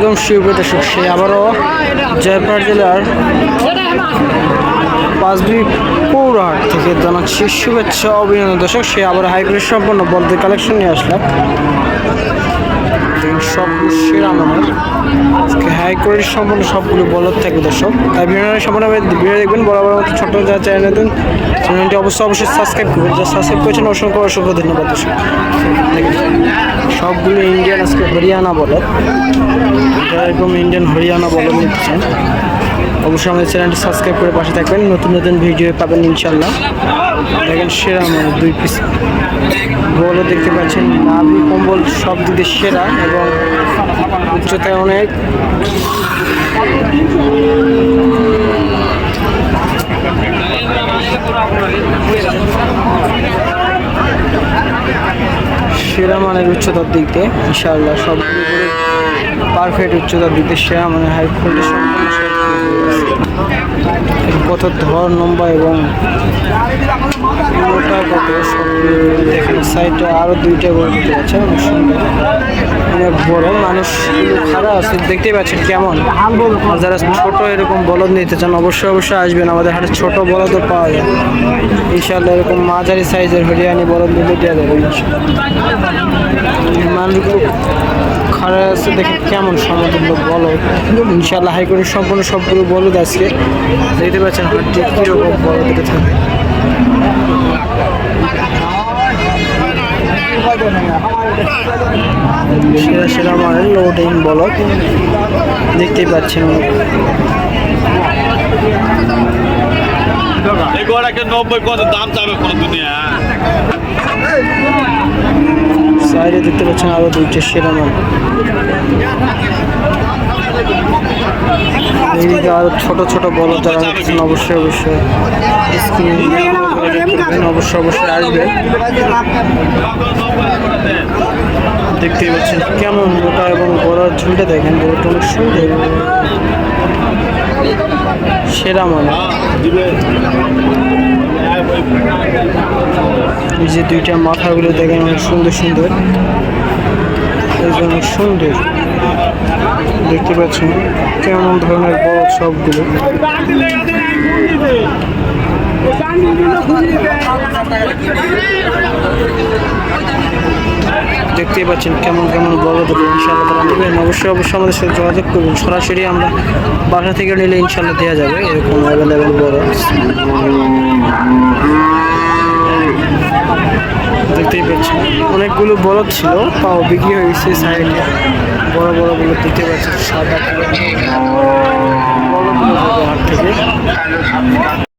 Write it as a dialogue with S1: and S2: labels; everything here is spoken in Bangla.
S1: আলাইকুম, সুপ্রিয় দর্শক, সে আবারও জয়পুর জেলার পাঁচবি পৌরহাট থেকে জানাচ্ছি শুভেচ্ছা অভিনন্দন। দর্শক, সে আবার হাইব্রিড সম্পন্ন বলদের কালেকশন নিয়ে আসলাম। আজকে হাই সবগুলো দর্শক। দেখবেন। নতুন অবশ্যই অবশ্যই যা করেছেন, অসংখ্য ধন্যবাদ সবগুলো ইন্ডিয়ান আজকে হরিয়ানা বলদ। এরকম ইন্ডিয়ান হরিয়ানা বলদ নিতে অবশ্যই আমাদের চ্যানেলটি সাবস্ক্রাইব করে পাশে থাকবেন। নতুন নতুন ভিডিও পাবেন ইনশাল্লাহ দেখেন সেরা মানে দুই পিস বলও দেখতে পাচ্ছেন, নাভি, কম্বল সব দিক সেরা এবং উচ্চতায় অনেক। সেরা মানের উচ্চতার দিকে দিয়ে সব পারফেক্ট উচ্চতার দিক দিয়ে সেরা মানের হাই কন্ডিশন কত ধর নম্বর এবং কত সাইডে আরও দুইটা করে দিতে পারছে অনেক সুন্দর। অনেক বড়, মানুষ খারাপ আছে, দেখতেই পাচ্ছেন কেমন। যারা ছোট এরকম বলদ নিতে চান, অবশ্যই অবশ্যই আসবেন। আমাদের হাটে ছোট বলদও পাওয়া যায়। ইনশাল্লাহ এরকম মাঝারি সাইজের হরিয়ানি বলদ নিলে দেওয়া যাবে মানুষগুলো আছে, দেখে কেমন সমতুল্য বলদ। ইনশাল্লাহ হাইকোর্টের সম্পূর্ণ সবগুলো বলদ আজকে। দেখতে পাচ্ছেন হাটটি কীরকম বলদ এটা থাকে সেরা মানের লোডিং বলক দেখতেই পাচ্ছেন।
S2: দুনিয়া
S1: সাইডে দেখতে পাচ্ছেন আরও দুইটা সেরা মাল। এইদিকে আরও ছোট ছোট বল যারা অবশ্যই অবশ্যই। অবশ্যই অবশ্যই আসবে। দেখতেই পাচ্ছেন কেমন মোটা এবং বড় ঝুলটা দেখেন, বড়টা অনেক সুন্দর। সেরা মানে। এই যে দুইটা মাথাগুলো দেখেন অনেক সুন্দর সুন্দর। অনেক সুন্দর। দেখতে পাচ্ছেন কেমন ধরনের বড় সবগুলো। দেখতেই পাচ্ছেন কেমন কেমন বড় ইনশাল্লাহ তারা নেবেন অবশ্যই অবশ্যই আমাদের সাথে যোগাযোগ করবেন। সরাসরি আমরা বাসা থেকে নিলে ইনশাল্লাহ দেওয়া যাবে এরকম অ্যাভেলেবেল বড় দেখতেই পাচ্ছেন অনেকগুলো বরফ ছিল, পাও বিক্রি হয়ে গেছে সাইডে। বড় বড়গুলো দেখতে পাচ্ছেন, সাদা বড় বড় হাট থেকে।